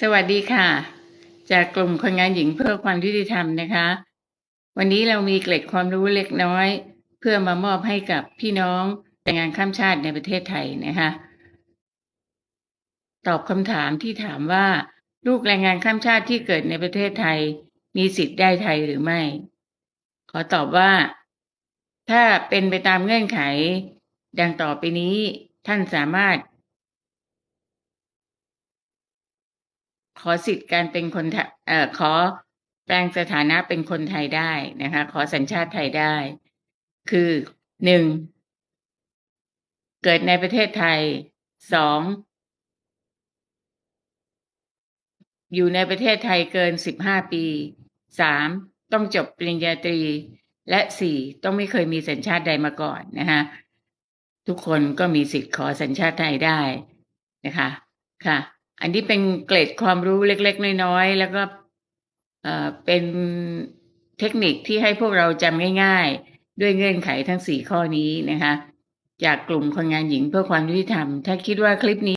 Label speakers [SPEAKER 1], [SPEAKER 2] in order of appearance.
[SPEAKER 1] สวัสดีค่ะ จากกลุ่มคนงานหญิงเพื่อความยุติธรรมนะคะ วันนี้เรามีเกร็ดความรู้เล็กน้อย เพื่อมามอบให้กับพี่น้องแรงงานข้ามชาติในประเทศไทยนะคะตอบคำถามที่ถามว่า ลูกแรงงานข้ามชาติที่เกิดในประเทศไทย มีสิทธิ์ได้ไทยหรือไม่ ขอตอบว่า ถ้าเป็นไปตามเงื่อนไข ดังต่อไปนี้ท่านสามารถ อสิทธิ์การเป็นคนเอ่อขอแปลงสถานะเป็นคนไทยได้นะคะ ขอสัญชาติไทยได้ คือหนึ่งเกิดในประเทศไทยสองอยู่ในประเทศไทยเกินสิบห้าปีสามต้องจบปริญญาตรี และสี่ต้องไม่เคยมีสัญชาติใดมาก่อนนะคะทุกคนก็มีสิทธิ์ขอสัญชาติไทยได้นะคะ ค่ะ อันนี้เป็นเกร็ดความรู้เล็ก ๆ น้อยๆแล้วก็เป็นเทคนิคที่ให้พวกเราจำง่าย ๆ ด้วยเงื่อนไขทั้งสี่ข้อนี้นะคะ จากกลุ่มคนงานหญิงเพื่อความยุติธรรม ถ้าคิดว่าคลิปนี้